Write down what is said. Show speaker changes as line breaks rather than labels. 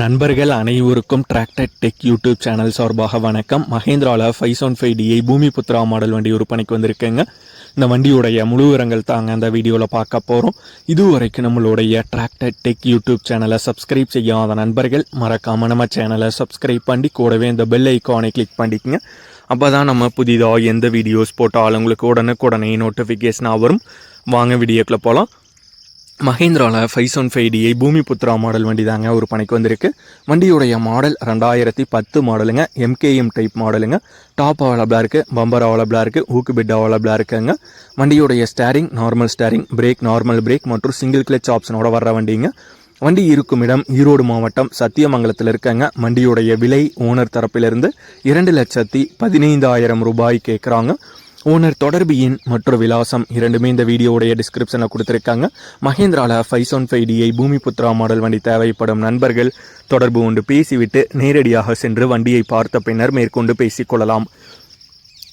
நண்பர்கள் அனைவருக்கும் tractor tech YouTube channel சார்பாக வணக்கம். மஹேந்திராவில் five one five DI Bhumi Putra model வண்டி விற்பனைக்கு வந்திருக்கேங்க. இந்த வண்டியுடைய முழு விவரங்கள் தாங்க அந்த வீடியோவில் பார்க்க போகிறோம் இதுவரைக்கும் நம்மளுடைய டிராக்டர் டெக் யூடியூப் சேனலை சப்ஸ்கிரைப் செய்யாத நண்பர்கள் மறக்காம நம்ம சேனலை சப்ஸ்கிரைப் பண்ணி கூடவே இந்த பெல் ஐக்கானை கிளிக் பண்ணிக்கங்க. அப்போ தான் நம்ம புதிதாக எந்த வீடியோஸ் போட்டாலும் உங்களுக்கு உடனுக்குடனே நோட்டிஃபிகேஷனாக வரும். வாங்க வீடியோக்குள்ளே போகலாம் மஹேந்திராவில் five one five DI Bhumi Putra model வண்டி தாங்க ஒரு பணிக்கு வந்திருக்கு. வண்டியுடைய மாடல் ரெண்டாயிரத்தி பத்து மாடலுங்க. எம்கேஎம் டைப் மாடலுங்க. டாப் அவைலபிளாக இருக்குது பம்பர் அவைலபிளாக இருக்குது ஹூக்கு பெட் அவைலபிளாக இருக்குங்க. வண்டியுடைய steering normal steering brake normal brake மற்றும் சிங்கிள் கிளச் ஆப்ஷனோட வர்ற வண்டிங்க. வண்டி இருக்கும் இடம் ஈரோடு மாவட்டம் சத்தியமங்கலத்தில் இருக்கங்க. வண்டியுடைய விலை ஓனர் தரப்பிலிருந்து இரண்டு லட்சத்தி பதினைந்தாயிரம் ரூபாய் கேட்குறாங்க ஓனர் தொடர்பு எண் மற்றும் விலாசம் இரண்டுமே இந்த வீடியோவுடைய டிஸ்கிரிப்ஷனில் கொடுத்துருக்காங்க. மகேந்திராவில் five one five DI Bhoomi Putra model வண்டி தேவைப்படும் நண்பர்கள் தொடர்பு கொண்டு பேசிவிட்டு நேரடியாக சென்று வண்டியை பார்த்த பின்னர் மேற்கொண்டு பேசிக்கொள்ளலாம்